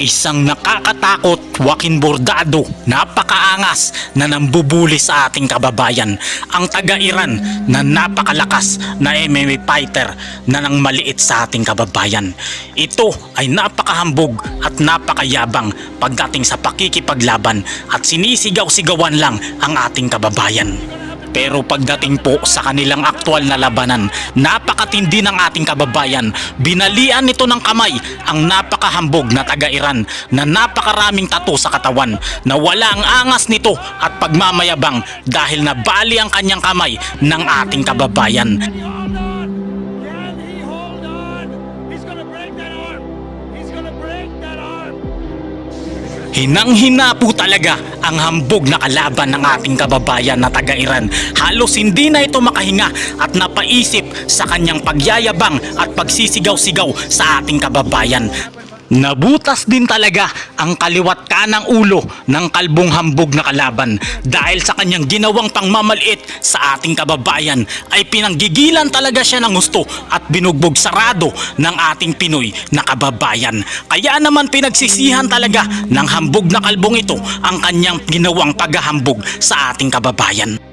Isang nakakatakot, Joaquin Bordado, napakaangas na nambubuli sa ating kababayan. Ang taga-Iran na napakalakas na MMA fighter na nang maliit sa ating kababayan. Ito ay napakahambog at napakayabang pagdating sa pakikipaglaban at sinisigaw-sigawan lang ang ating kababayan. Pero pagdating po sa kanilang aktwal na labanan, napakatindi ng ating kababayan. Binalian nito ng kamay ang napakahambog na taga-Iran na napakaraming tato sa katawan na wala ang angas nito at pagmamayabang dahil nabali ang kanyang kamay ng ating kababayan. Hinang-hina po talaga ang hambog na kalaban ng ating kababayan na taga-Iran. Halos hindi na ito makahinga at napaisip sa kanyang pagyayabang at pagsisigaw-sigaw sa ating kababayan. Nabutas din talaga ang kaliwat kanang ulo ng kalbong hambog na kalaban dahil sa kanyang ginawang pangmamaliit sa ating kababayan ay pinanggigilan talaga siya ng gusto at binugbog sarado ng ating Pinoy na kababayan. Kaya naman pinagsisihan talaga ng hambog na kalbong ito ang kanyang ginawang paghahambog sa ating kababayan.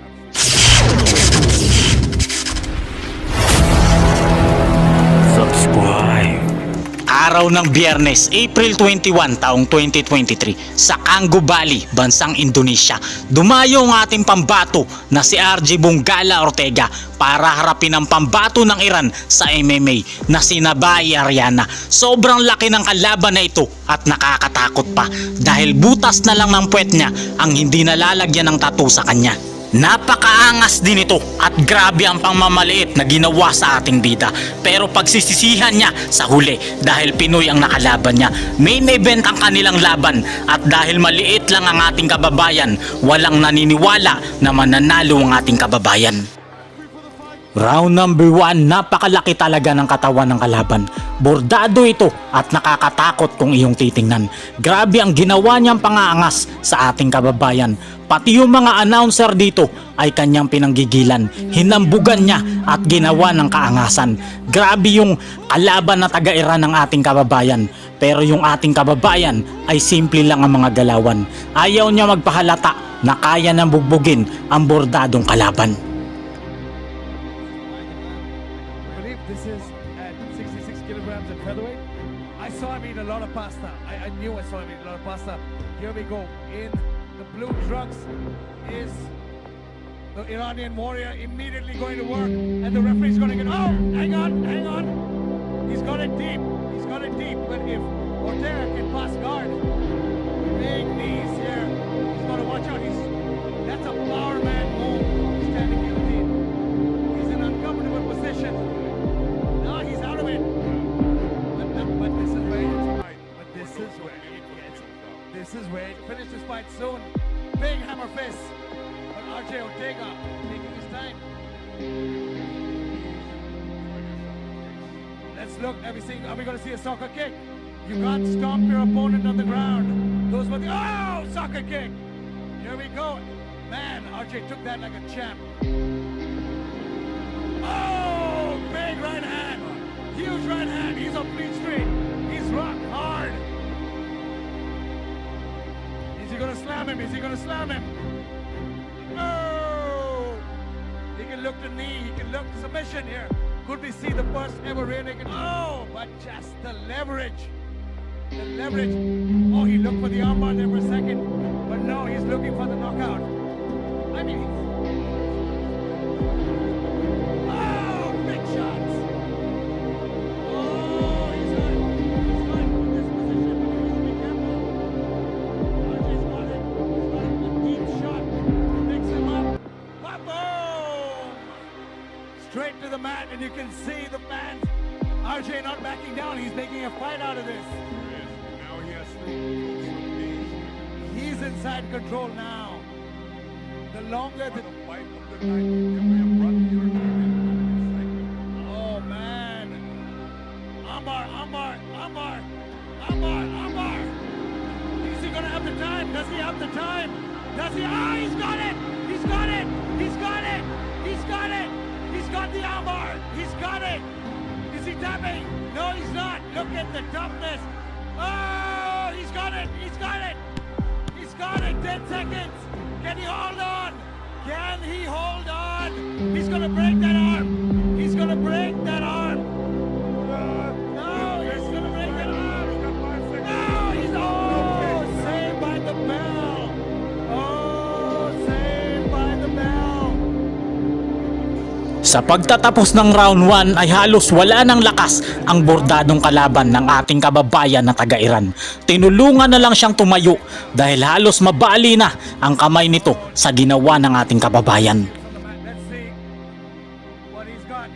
Araw ng Biyernes, April 21, taong 2023 sa Cango Valley, bansang Indonesia. Dumayo ang ating pambato na si RJ Bunggala Ortega para harapin ang pambato ng Iran sa MMA na si Nabai Ariana. Sobrang laki ng kalaban na ito at nakakatakot pa dahil butas na lang ng puwet niya ang hindi nalalagyan ng tattoo sa kanya. Napakaangas din ito at grabe ang pangmamaliit na ginawa sa ating bida. Pero pagsisisihan niya sa huli dahil Pinoy ang nakalaban niya. Main event ang kanilang laban at dahil maliit lang ang ating kababayan, walang naniniwala na mananalo ang ating kababayan. Round number 1, napakalaki talaga ng katawan ng kalaban. Bordado ito at nakakatakot kung iyong titingnan. Grabe ang ginawa niyang pangaangas sa ating kababayan. Pati yung mga announcer dito ay kanyang pinanggigilan. Hinambugan niya at ginawa ng kaangasan. Grabe yung kalaban na taga-Iran ng ating kababayan. Pero yung ating kababayan ay simple lang ang mga galawan. Ayaw niya magpahalata na kaya nang bugbugin ang bordadong kalaban. Pasta. Here we go. In the blue trunks is the Iranian warrior immediately going to work. And the referee's going to get. Oh, hang on, hang on. He's got it deep. He's got it deep. But if Ortega can pass guard, big knees here. Let's look. We seeing? Are we going to see a soccer kick? You can't stomp your opponent on the ground. Those were the oh soccer kick. Here we go. Man, RJ took that like a champ. Oh, big right hand. Huge right hand. He's on Fleet Street. He's rock hard. Is he going to slam him? Is he going to slam him? Oh! He can look to knee. He can look submission here. Could we see the first ever rear naked? Oh, but just the leverage. The leverage. Oh, he looked for the armbar there for a second. But no, he's looking for the knockout. Mat, and you can see the fans. RJ not backing down. He's making a fight out of this. Now he has He's inside control now. The longer the fight of the night. We have brought you to Oh man. Ambar, Ambar, Ambar, Ambar, Ambar. Is he gonna have the time? Does he have the time? Does he? Ah, he's got it! He's got it! He's got it! He's got it! He's got the Ambar! He's got it! Is he tapping? No, he's not. Look at the toughness. Oh, he's got it! He's got it! He's got it! 10 seconds! Can he hold on? Can he hold on? He's gonna break that arm! He's gonna break that arm! Sa pagtatapos ng round 1 ay halos wala ng lakas ang bordadong kalaban ng ating kababayan na taga-Iran. Tinulungan na lang siyang tumayo dahil halos mabali na ang kamay nito sa ginawa ng ating kababayan.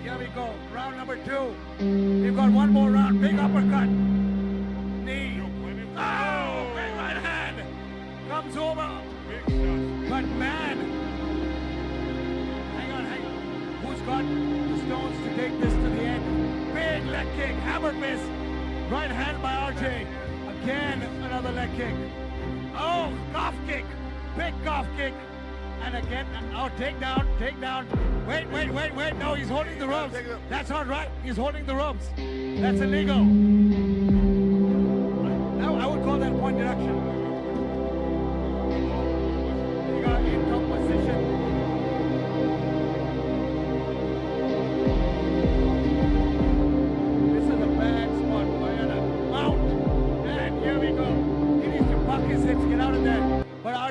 Here we go. Round number two. We've got one more round. Big uppercut. Again, another leg kick. Oh, golf kick. Big golf kick. And again, oh, take down, take down. Wait, wait, wait, wait. No, he's holding the ropes. That's not right. He's holding the ropes. That's illegal. Now, I would call that point deduction.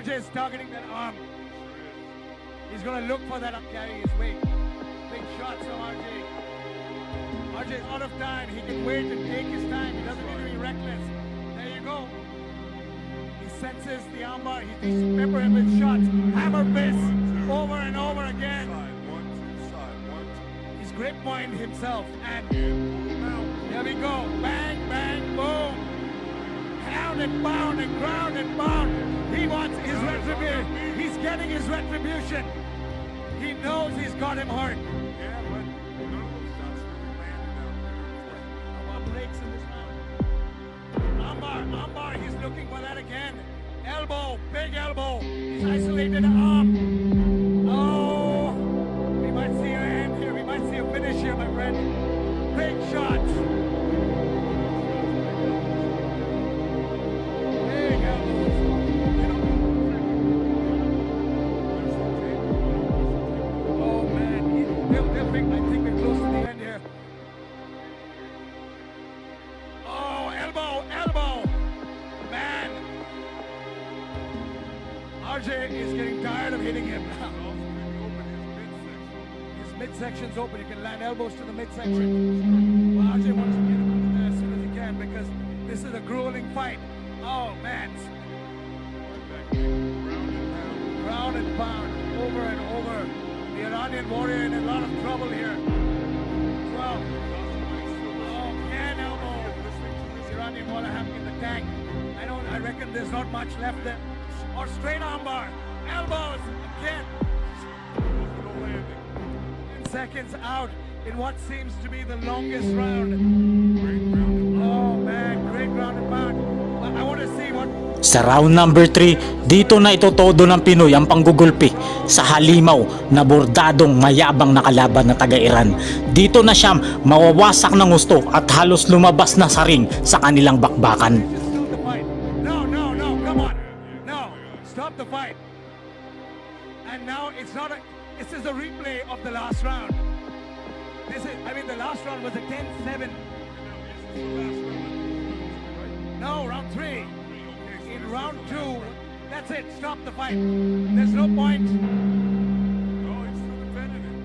RJ is targeting that arm. He's gonna look for that up carry his weight. Big shots from RJ. RJ is out of time. He can wait and take his time. He doesn't need to be reckless. There you go. He senses the armbar. He to pepper him with shots. Hammer fist over and over again. He's grip point himself. And here we go. Bang, bang, boom. Pound and pound and ground and pound. He wants retribution. He's getting his retribution. He knows he's got him hurt. Our breaks in this round. Ambar, Ambar, he's looking for that again. Elbow, big elbow. He's isolated arm. I think we're close to the end here. Oh, elbow, elbow, man. RJ is getting tired of hitting him now. His midsection's open. You can land elbows to the midsection. Well, RJ wants to get him of there as soon as he can because this is a grueling fight. Oh man, ground and pound, over and over. The Iranian warrior in a lot of trouble here. Well, oh, can oh, oh. elbow. This Iranian warrior having in the tank. I don't. I reckon there's not much left there. Or straight armbar, elbows again. Ten seconds out in what seems to be the longest round. Sa round number 3, dito na itotodo ng Pinoy ang panggugulpi sa halimaw na bordadong mayabang na kalaban na taga-Iran. Dito na siya mawawasak ng gusto at halos lumabas na sa ring sa kanilang bakbakan. No, no, no, come on. No, stop the fight. And now it's not a, this is a replay of the last round. This is, I mean, the last round was a 10-7. Round two, that's it, stop the fight. There's no point.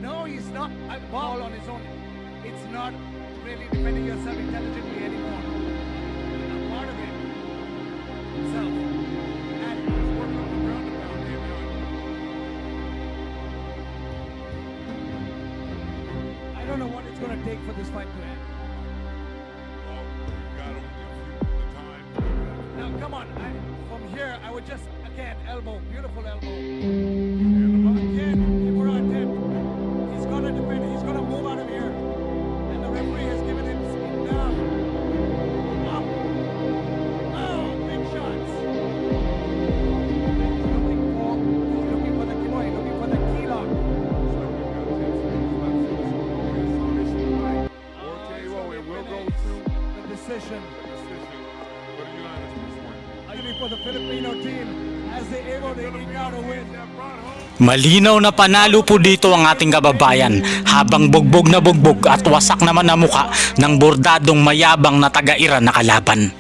No, he's not. A ball on his own. It's not really defending yourself intelligently anymore. Part of it himself. And he's working on the ground here now. I don't know what it's going to take for this fight to end. Just, again, elbow. Beautiful elbow. Again, we're on 10. He's going to defend. He's going to move out of here. And the referee has given him enough. Up. Oh, big shots. Looking for, looking for the kimoy, looking for the key lock. RKO, it will go to the decision. a decision, but a unanimous Finally for Filipino team as they able to eke a win. Malinaw na panalo po dito ang ating kababayan habang bugbog na bugbog at wasak naman na muka ng bordadong mayabang na taga-Iran na kalaban.